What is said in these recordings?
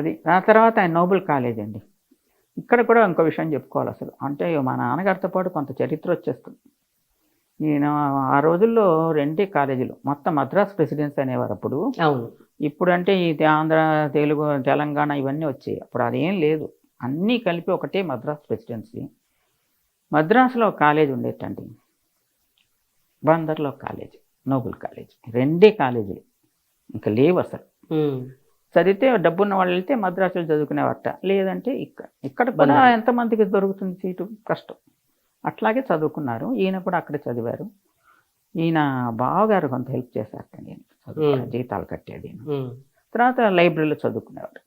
అది. ఆ తర్వాత ఆయన నోబెల్ కాలేజ్ అండి. ఇక్కడ కూడా ఇంకో విషయం చెప్పుకోవాలి అసలు. అంటే మా నాన్నగారితో పాటు కొంత చరిత్ర వచ్చేస్తుంది. ఈయన ఆ రోజుల్లో రెండే కాలేజీలు. మొత్తం మద్రాస్ ప్రెసిడెన్సీ అనేవారు అప్పుడు. అవును. ఇప్పుడు అంటే ఈ ఆంధ్ర తెలుగు తెలంగాణ ఇవన్నీ వచ్చాయి. అప్పుడు అదేం లేదు. అన్నీ కలిపి ఒకటే మద్రాస్ ప్రెసిడెన్సీ. మద్రాసులో ఒక కాలేజ్ ఉండేటండి. బందర్లో కాలేజ్. Nobel college. రెండే కాలేజీలు. ఇంకా లేవు అసలు. చదివితే డబ్బున్న వాళ్ళు వెళ్తే మద్రాసులో చదువుకునేవారట. లేదంటే ఇక్కడ ఇక్కడ కూడా. ఎంతమందికి దొరుకుతుంది సీటు? కష్టం. అట్లాగే చదువుకున్నారు. ఈయన కూడా అక్కడ చదివారు. ఈయన బావగారు కొంత హెల్ప్ చేశారట నేను. జీతాలు కట్టేది. తర్వాత లైబ్రరీలో చదువుకునేవారు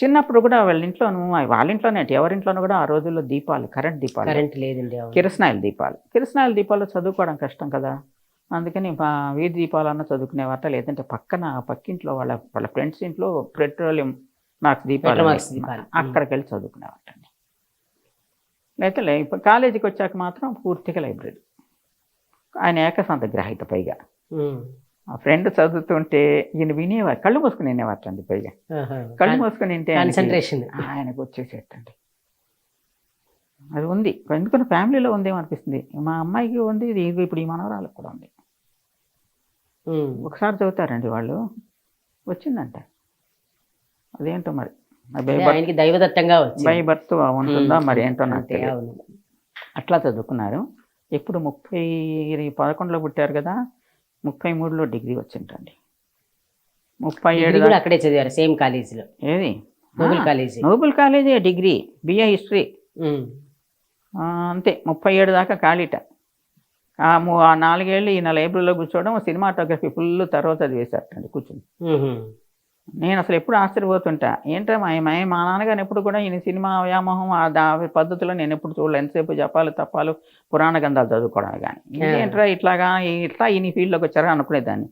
చిన్నప్పుడు కూడా వాళ్ళ ఇంట్లోనూ వాళ్ళ ఇంట్లోనే అంటే ఎవరింట్లోనూ కూడా ఆ రోజుల్లో దీపాలు కరెంట్ దీపాలు. కరెంట్ లేదండి కిరసనాయిల దీపాలు. కిరసనాయిల దీపాలు చదువుకోవడం కష్టం కదా. అందుకని వీధి దీపాలన్నా చదువుకునేవారట లేదంటే పక్కన పక్కింట్లో వాళ్ళ వాళ్ళ ఫ్రెండ్స్ ఇంట్లో పెట్రోలియం మార్క్స్ దీపాలు. అక్కడికి వెళ్ళి చదువుకునేవారటండి అయితే లే ఇప్పుడు కాలేజీకి వచ్చాక మాత్రం పూర్తిగా లైబ్రరీ. ఆయన ఏకసంత గ్రహీత పైగా. ఆ ఫ్రెండ్ చదువుతుంటే ఈయన వినేవారు కళ్ళు మూసుకుని వినేవారటండి పైగా. ఆహా. కళ్ళు మూసుకుని వింటే ఆయనకి- కాన్సన్ట్రేషన్ ఆయనకు వచ్చేసేటండి అది ఉంది. ఎందుకంటే ఫ్యామిలీలో ఉందేమో అనిపిస్తుంది మా అమ్మాయికి ఉంది ఇప్పుడు ఈ మనవరాలకు కూడా ఉంది. ఒకసారి చదువుతారండి వాళ్ళు. వచ్చిందంట. అదేంటో మరి? ఆయనకి దైవదత్తంగా బై బర్త్ ఉంటుందా మరి ఏంటో నాకు అట్లా చదువుకున్నారు. ఎప్పుడు ముప్పై పదకొండులో పుట్టారు కదా ముప్పై మూడులో డిగ్రీ వచ్చింటండి ముప్పై ఏడు అక్కడే చదివారు సేమ్ కాలేజీలో. ఏది? Noble college. Noble college degree BA history. అంతే ముప్పై ఏడు దాకా ఖాళీట. ఆ ము- ఆ నాలుగేళ్ళు ఈయన లైబ్రరీలో కూర్చోవడం సినిమాటోగ్రఫీ ఫుల్ తర్వాత చదివేశారటండి కూర్చుని. నేను అసలు ఎప్పుడు ఆశ్చర్యపోతుంటా. ఏంటో మా మా నాన్నగారు ఎప్పుడు కూడా ఈయన సినిమా వ్యామోహం ఆ దా పద్ధతిలో నేను ఎప్పుడు చూడలే. ఎంతసేపు జపాలు తప్పాలు పురాణ గ్రంథాలు చదువుకోవడం కానీ. ఏంట్రా ఇట్లాగా ఇట్లా ఈయన ఫీల్డ్లోకి వచ్చారా అనుకునేదాన్ని.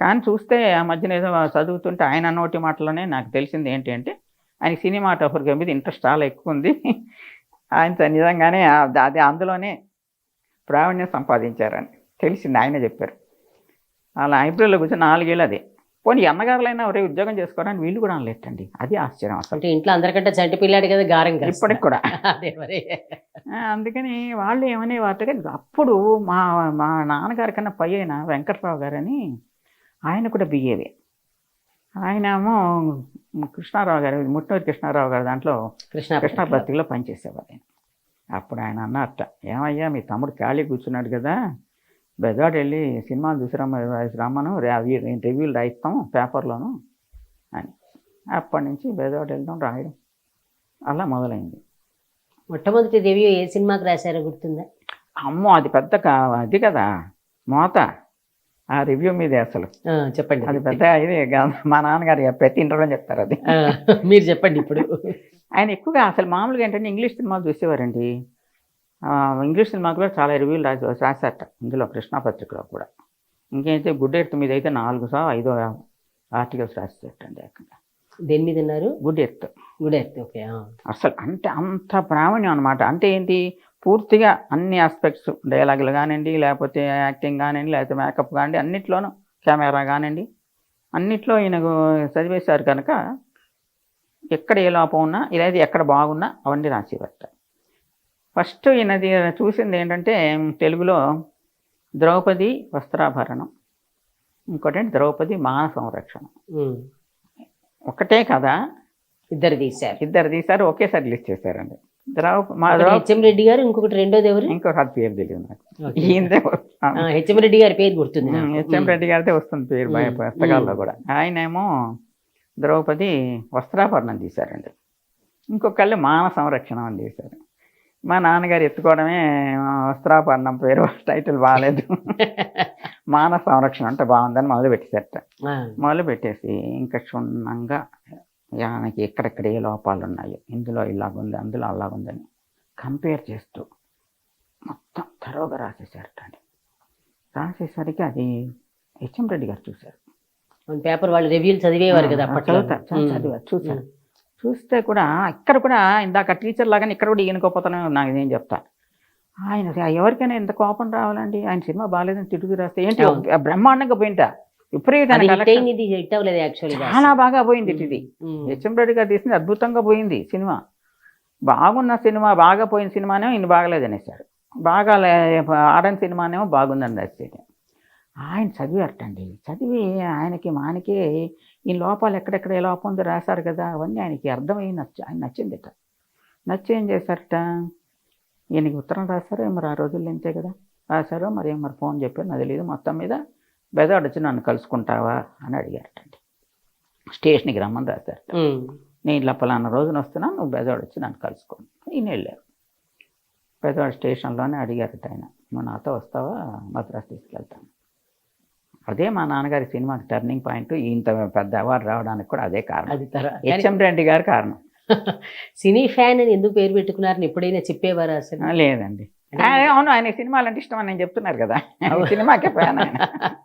కానీ చూస్తే ఆ మధ్యన ఏదో చదువుతుంటే ఆయన నోటి మాటలోనే నాకు తెలిసింది ఏంటి అంటే ఆయన సినిమాటోగ్రఫీ మీద ఇంట్రెస్ట్ చాలా ఎక్కువ ఉంది. ఆయన నిజంగానే అది అందులోనే ప్రావీణ్యం సంపాదించారని. తెలిసింది ఆయన చెప్పారు. ఆ లైబ్రరీలో కూర్చొని నాలుగేళ్ళు అదే. పోనీ ఈ అన్నగారులైనా ఒరే ఉద్యోగం చేసుకోవడానికి వీళ్ళు కూడా అనలేటండి అది ఆశ్చర్యం అసలు. ఇంట్లో అందరికంటే చంటి పిల్లాడు కదా గారం. ఇప్పటికి కూడా. అదే మరి. అందుకని వాళ్ళు ఏమనేవారు కానీ అప్పుడు మా మా నాన్నగారి కన్నా పై అయిన వెంకట్రావు గారని ఆయన కూడా బిఏవే. ఆయన ఏమో కృష్ణారావు గారు ముట్టూరు కృష్ణారావు గారు దాంట్లో కృష్ణ కృష్ణా పత్రికలో పనిచేసేవారు ఆయన. అప్పుడు ఆయన అన్నట్ట ఏమయ్యా మీ తమ్ముడు ఖాళీ కూర్చున్నాడు కదా. బెజవాడ వెళ్ళి సినిమాలు చూసిరమ్మ రమ్మను రివ్యూలు రాయిస్తాం పేపర్లోను అని. అప్పటి నుంచి బెజవాడ వెళ్ళడం రాయడం అలా మొదలైంది. మొట్టమొదటి రివ్యూ ఏ సినిమాకి రాశారో గుర్తుందా? అమ్మో అది పెద్ద కా- అది కదా మోత. ఆ రివ్యూ మీదే అసలు. చెప్పండి. అది పెద్ద ఇది. మా నాన్నగారు ప్రతి ఇంటర్వ్యూలో చెప్తారు అది. మీరు చెప్పండి ఇప్పుడు. ఆయన ఎక్కువగా అసలు మామూలుగా ఏంటంటే ఇంగ్లీష్ సినిమాలు చూసేవారండి. ఇంగ్లీష్ సినిమాకు కూడా చాలా రివ్యూలు రాసి రాశారట ఇందులో కృష్ణా పత్రికలో కూడా. ఇంకైతే గుడ్ ఎర్త్ మీద అయితే నాలుగు సా ఐదో ఆర్టికల్స్ రాసేటండి అక్కడ. దేని మీద ఉన్నారు Good Earth Good Earth okay. అసలు అంటే అంత ప్రావీణ్యం అనమాట అంటే ఏంటి? పూర్తిగా అన్ని ఆస్పెక్ట్స్ డైలాగులు కానివ్వండి లేకపోతే యాక్టింగ్ కానివ్వండి లేకపోతే మేకప్ కానివ్వండి అన్నిట్లోనూ కెమెరా కానివ్వండి అన్నిట్లో ఈయనకు చదివేశారు కనుక ఎక్కడ ఏ లోపం ఉన్నా లేదా ఎక్కడ బాగున్నా అవన్నీ రాసేవారట ఫస్ట్ ఈయనది చూసింది ఏంటంటే తెలుగులో ద్రౌపది వస్త్రాభరణం ఇంకోటి ద్రౌపది మాన సంరక్షణ. ఒకటే కదా? ఇద్దరు తీశారు. ఇద్దరు తీశారు ఒకేసారి లిస్ట్ చేశారండి. రెడ్డి గారు ఇంకొకటి రెండోది ఎవరు? ఇంకొక పేరు తెలియదు నాకు. హెచ్ఎం రెడ్డి గారి పేరు గుర్తుంది. హెచ్ఎం రెడ్డి గారిదే వస్తుంది పేరు పుస్తకాల్లో. కూడా. ఆయన ఏమో ద్రౌపది వస్త్రాభరణం తీశారండి. ఇంకొకళ్ళు మాన సంరక్షణ అని తీశారు మా నాన్నగారు ఎత్తుకోవడమే ఆ, వస్త్రాభరణం పేరు టైటిల్ బాగాలేదు మాన సంరక్షణ అంటే బాగుందని మొదలు పెట్టేశారట ఆ, మొదలు పెట్టేసి ఇంకా క్షుణ్ణంగా ఆయనకి ఎక్కడెక్కడ ఏ లోపాలు ఉన్నాయో ఇందులో ఇలాగుంది అందులో అలాగుందని కంపేర్ చేస్తూ మొత్తం తరోగా రాసేసారట అండి. రాసేసరికి అది హెచ్ఎం రెడ్డి గారు చూశారు. పేపర్ వాళ్ళు రివ్యూలు చదివేవారు కదా అప్పట్లో. చదివారు ఉమ్. చూస్తే. కూడా ఇక్కడ కూడా ఇందాక టీచర్ లాగానే ఇక్కడ కూడా ఈయనకోపోతానే నాకు నేను చెప్తా. ఆయన ఎవరికైనా ఎంత కోపం రావాలండి? ఆయన సినిమా బాగాలేదని తిట్టుకు రాస్తే ఏంటి. బ్రహ్మాండంగా పోయింటా. చాలా బాగా పోయింది ఇది. హెచ్ఎం రెడ్డి గారు తీసింది అద్భుతంగా పోయింది సినిమా. బాగున్న సినిమా బాగా పోయిన సినిమానేమో ఇన్ని బాగలేదు అనేసారు బాగా ఆడని సినిమానేమో బాగుందని రాసేది ఆయన చదివారటండి. చదివి ఆయనకి మానకి ఈ లోపాలు ఎక్కడెక్కడ ఏ లోపం ఉందో రాశారు కదా అవన్నీ ఆయనకి అర్థమయ్యి నచ్చ ఆయన నచ్చిందిట. నచ్చి ఏం చేశారట? ఈయనకి ఉత్తరం రాశారు మరి ఆ రోజుల్లో ఇంతే కదా. రాశారు మరి మరి ఫోన్ చెప్పారు నాకు తెలియదు మొత్తం మీద బెదవాడ వచ్చి నన్ను కలుసుకుంటావా అని అడిగారటండి. స్టేషన్కి రమ్మని రాశారు నేను ఇట్లా పలానా రోజున వస్తున్నా నువ్వు బెదవాడ వచ్చి నన్ను కలుసుకో. ఈయన వెళ్ళారు బెదవాడ స్టేషన్లోనే అడిగారట ఆయన. నువ్వు నాతో వస్తావా? మద్రాసు తీసుకెళ్తాను. అదే మా నాన్నగారి సినిమాకి టర్నింగ్ పాయింట్ ఇంత పెద్ద అవార్డు రావడానికి కూడా అదే కారణం. అది హెచ్ఎం రెడ్డి గారి కారణం. సినీ ఫ్యాన్ అని ఎందుకు పేరు పెట్టుకున్నారని ఎప్పుడైనా చెప్పేవారా అసలు? లేదండి. అవును ఆయన సినిమాలు అంటే ఇష్టం అని నేను చెప్తున్నారు కదా. సినిమాకే ఫ్యాన్ ఆయన.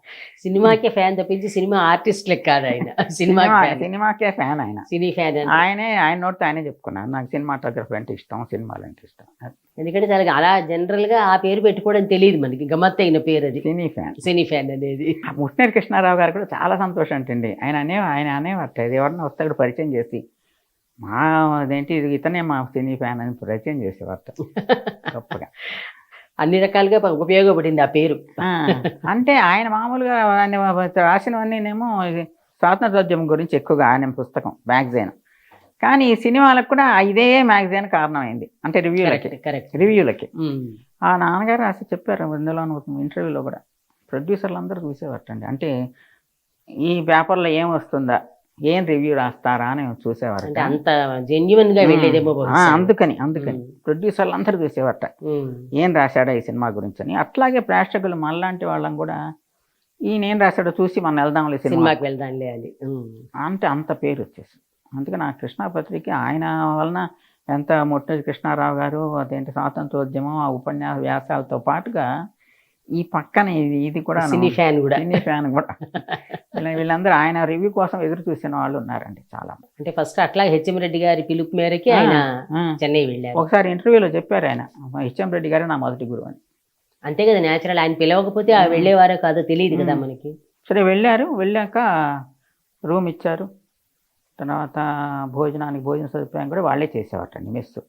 సినిమాకే ఫ్యాన్ తప్పించి సినిమా ఆర్టిస్ట్ లెక్క కాదు ఆయన. సినిమా సినిమా- సినిమాకే ఫ్యాన్ ఆయన. సినీ ఫ్యాన్ ఆయనే ఆయన నోటితో ఆయనే చెప్పుకున్నాను. నాకు సినిమాటోగ్రఫీ అంటే ఇష్టం సినిమాలు అంటే ఇష్టం. ఎందుకంటే చాలా అలా జనరల్గా ఆ పేరు పెట్టుకోవడం తెలియదు మనకి. గమ్మత్ అయిన పేరు అది. సినీ ఫ్యాన్. సినీ ఫ్యాన్ అనేది. ఆ ముట్టినేరు కృష్ణారావు గారు కూడా చాలా సంతోషం అంటండి. ఆయన అనే ఆయన అనేవారట ఇది ఎవరన్నా వస్తాడు పరిచయం చేసి. మా అదేంటి ఇది ఇతనే మా సినీ ఫ్యాన్ అని పరిచయం చేసేవారట గొప్పగా అన్ని రకాలుగా ఉపయోగపడింది ఆ పేరు. అంటే ఆయన మామూలుగా ఆయన రాసినవన్నీనేమో స్వాతంత్రోద్యమం గురించి ఎక్కువగా ఆయన పుస్తకం మ్యాగజైన్. కానీ ఈ సినిమాలకు కూడా ఇదే మ్యాగజైన్ కారణమైంది. అంటే రివ్యూలకి. Correct correct. రివ్యూలకి. ఆ నాన్నగారు రాసి చెప్పారు ఇందులో ఇంటర్వ్యూలో కూడా. ప్రొడ్యూసర్లు అందరూ చూసేవారటండి. అంటే ఈ పేపర్లో ఏం వస్తుందా? ఏం రివ్యూ రాస్తారా అని చూసేవారట అంటే అంత జెన్యున్గా వెళ్ళేదేమో. అందుకని అందుకని. ప్రొడ్యూసర్లు అందరూ చూసేవారట. ఏం రాశాడా ఈ సినిమా గురించి అని అట్లాగే ప్రేక్షకులు మనలాంటి వాళ్ళం కూడా ఈయన ఏం రాశాడో చూసి మనం వెళ్దాంలే సినిమా సినిమాకి వెళ్దాంలే అని. అంటే అంత పేరు వచ్చేసి అందుకని ఆ కృష్ణాపత్రిక ఆయన వలన ఎంత మొట్టటి కృష్ణారావు గారు అదేంటి స్వాతంత్రోద్యమం ఆ ఉపన్యాస వ్యాసాలతో పాటుగా ఈ పక్కన ఇది ఇది కూడా సినీ ఫ్యాన్ కూడా. సినీ ఫ్యాన్ కూడా. వీళ్ళ- వీళ్ళందరూ ఆయన రివ్యూ కోసం ఎదురు చూసిన వాళ్ళు ఉన్నారండి చాలా అంటే ఫస్ట్ అట్లా హెచ్ఎం రెడ్డి గారి పిలుపు మేరకి ఆయన. చెన్నై వెళ్ళారు. ఒకసారి ఇంటర్వ్యూలో చెప్పారు ఆయన హెచ్ఎం రెడ్డి గారు నా మొదటి గురువు అని. అంతే కదా నేచురల్ ఆయన పిలవకపోతే ఆ వెళ్ళేవారో కాదో తెలియదు కదా. మనకి. సరే వెళ్ళారు. వెళ్ళాక రూమ్ ఇచ్చారు. తర్వాత భోజనానికి భోజన సదుపాయం కూడా వాళ్ళే చేసేవాటండి మెస్సు.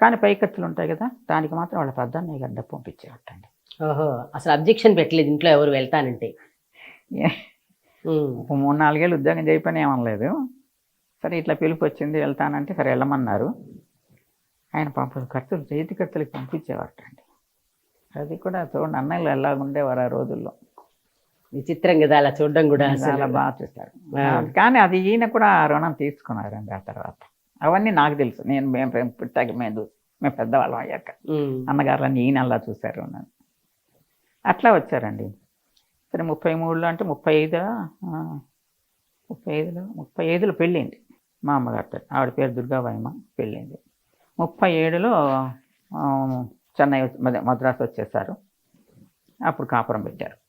కానీ పై ఖర్చులు ఉంటాయి కదా దానికి మాత్రం వాళ్ళ పెద్దన్నయ్య గారి డబ్బు పంపించేవాటండి ఓహో అసలు అబ్జెక్షన్ పెట్టలేదు ఇంట్లో ఎవరు వెళ్తానంటే. ఒక మూడు నాలుగేళ్ళు ఉద్యోగం చేయపని ఏమనలేదు. సరే ఇట్లా పిలుపు వచ్చింది వెళ్తానంటే సరే వెళ్ళమన్నారు. ఆయన పంప ఖర్చులు చేతి ఖర్చులకి పంపించేవాటండి అది కూడా చూడండి అన్నయ్యలు ఎలా ఉండేవారు ఆ రోజుల్లో. విచిత్రం కదా అలా చూడడం కూడా. చాలా బాగా చూస్తారు. కానీ అది ఈయన కూడా ఆ రుణం తీసుకున్నారండి ఆ తర్వాత. అవన్నీ నాకు తెలుసు. నేను మేము పుట్టాక మేము మేము పెద్దవాళ్ళం అయ్యాక. ఉమ్. అన్నగారులని ఈయన అలా చూశారు నన్ను. అట్లా వచ్చారండి. సరే ముప్పై మూడులో అంటే ముప్పై ఐదు? ముప్పై ఐదులో? ముప్పై ఐదులో పెళ్ళింది మా అమ్మగారితో. ఆవిడ పేరు దుర్గాబాయమ్మ పెళ్ళింది. ముప్పై ఏడులో చెన్నై మద- మద్రాసు వచ్చేసారు. అప్పుడు కాపురం పెట్టారు.